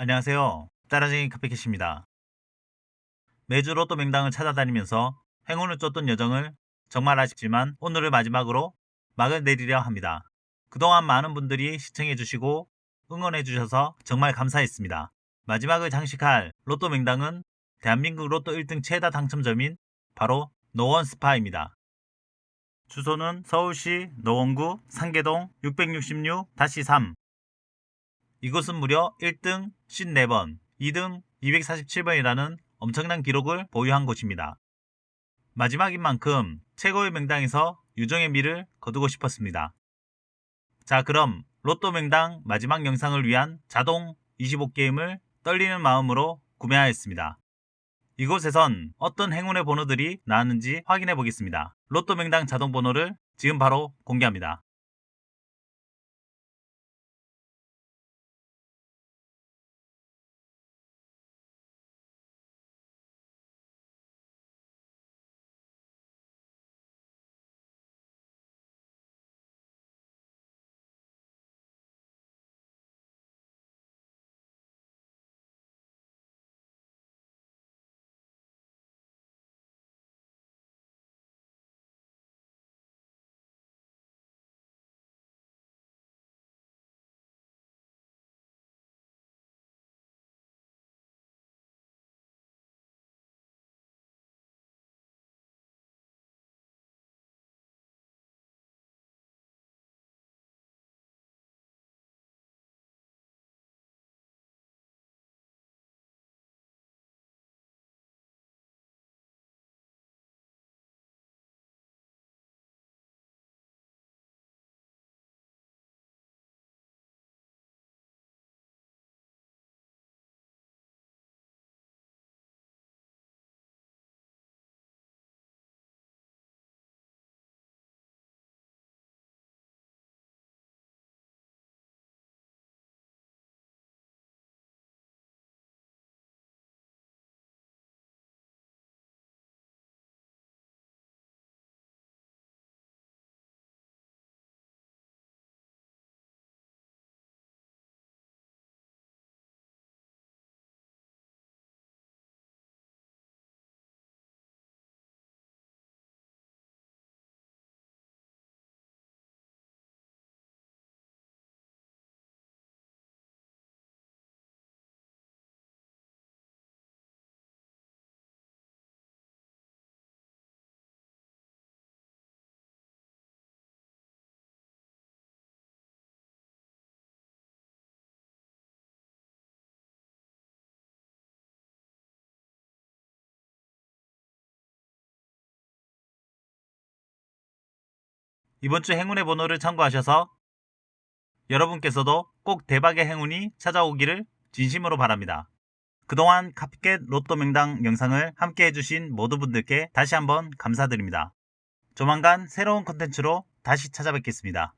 안녕하세요. 따라쟁이 카페캐시입니다. 매주 로또 맹당을 찾아다니면서 행운을 쫓던 여정을 정말 아쉽지만 오늘을 마지막으로 막을 내리려 합니다. 그동안 많은 분들이 시청해주시고 응원해주셔서 정말 감사했습니다. 마지막을 장식할 로또 맹당은 대한민국 로또 1등 최다 당첨점인 바로 노원 스파입니다. 주소는 서울시 노원구 상계동 666-3 이곳은 무려 1등 54번, 2등 247번이라는 엄청난 기록을 보유한 곳입니다. 마지막인 만큼 최고의 명당에서 유종의 미를 거두고 싶었습니다. 자 그럼 로또 명당 마지막 영상을 위한 자동 25게임을 떨리는 마음으로 구매하였습니다. 이곳에선 어떤 행운의 번호들이 나왔는지 확인해 보겠습니다. 로또 명당 자동 번호를 지금 바로 공개합니다. 이번 주 행운의 번호를 참고하셔서 여러분께서도 꼭 대박의 행운이 찾아오기를 진심으로 바랍니다. 그동안 카피켓 로또 명당 영상을 함께 해주신 모두 분들께 다시 한번 감사드립니다. 조만간 새로운 콘텐츠로 다시 찾아뵙겠습니다.